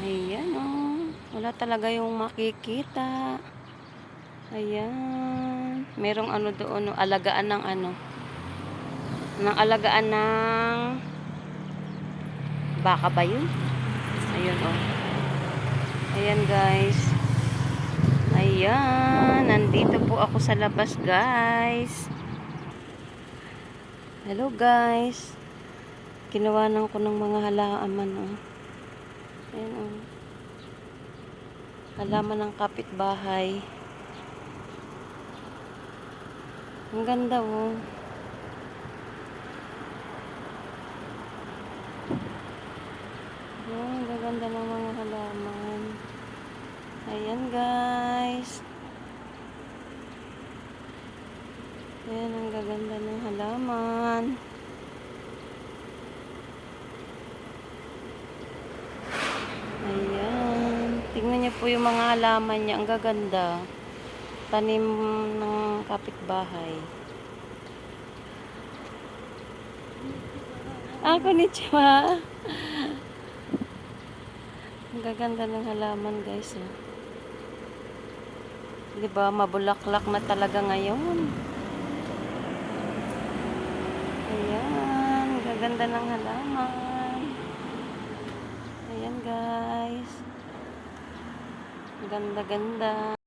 Ayan, oh. Wala talaga yung makikita. Ayan. Merong ano doon, oh, alagaan ng ano. Ng alagaan ng baka ba yun? Ayun, oh. Ayan, guys. Ayan. Nandito po ako sa labas, guys. Hello, guys. Ginawanan ko ng mga halaman, oh. Ayan, oh. Halaman ng kapitbahay. Ang ganda, oh. Ayan, ang gaganda ng mga halaman. Ayan, guys. Ayan, ang gaganda ng halaman. Ayan. Tingnan niyo po yung mga halaman niya. Ang gaganda. Tanim ng kapitbahay. Ah, konnichiwa. Ang gaganda ng halaman, guys. 'Di ba mabulaklak na talaga ngayon. Ayan, gaganda ng halaman. Ayan, guys. Ang Ganda-ganda.